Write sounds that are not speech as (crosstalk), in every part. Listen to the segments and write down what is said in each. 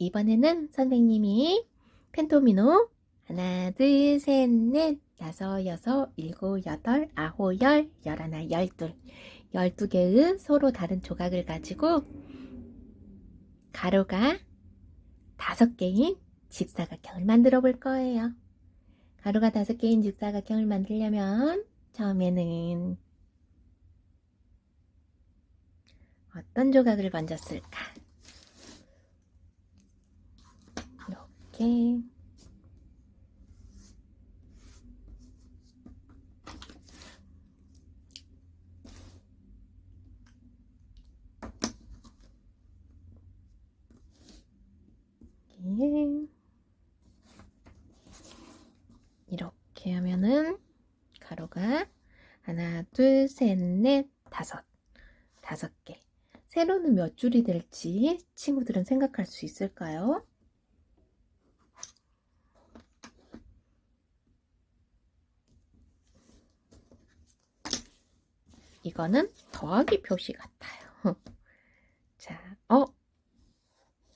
이번에는 선생님이 펜토미노 하나, 둘, 셋, 넷, 다섯, 여섯, 일곱, 여덟, 아홉, 열, 열하나, 열둘, 열두 개의 서로 다른 조각을 가지고 가로가 다섯 개인 직사각형을 만들어 볼 거예요. 가로가 다섯 개인 직사각형을 만들려면 처음에는 어떤 조각을 쓸까? 이렇게 이렇게 이렇게 하면은 가로가 하나, 둘, 셋, 넷, 다섯. 다섯 개. 세로는 몇 줄이 될지 친구들은 생각할 수 있을까요? 이거는 더하기 표시 같아요. (laughs) 자, 어?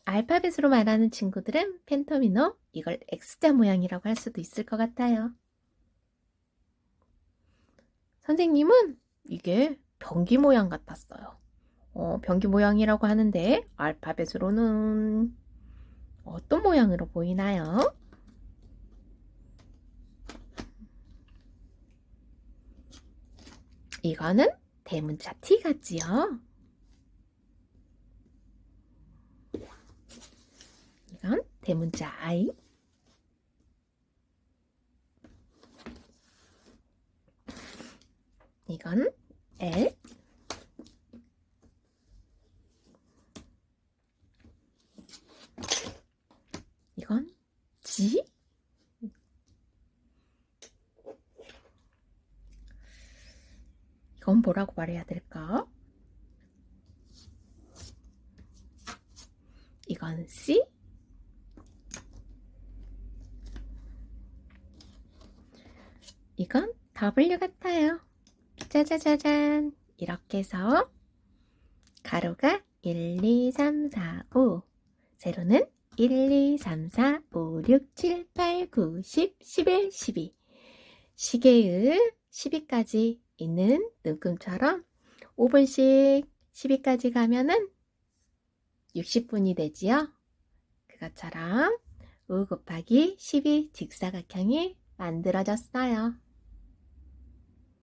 알파벳으로 말하는 친구들은 펜터미너 이걸 X자 모양이라고 할 수도 있을 것 같아요. 선생님은 이게 변기 모양 같았어요. 어, 변기 모양이라고 하는데 알파벳으로는 어떤 모양으로 보이나요? 이거는 대문자 T 같지요? 이건 대문자 I. 이건 L. 이건 G. 이건 뭐라고 말해야 될까? 이건 C. 이건 W 같아요. 짜자자잔. 이렇게 해서 가로가 1, 2, 3, 4, 5. 세로는 1, 2, 3, 4, 5, 6, 7, 8, 9, 10, 11, 12. 시계의 12까지 있는 눈금처럼 5분씩 12까지 가면은 60분이 되지요. 그것처럼 5 곱하기 12 직사각형이 만들어졌어요.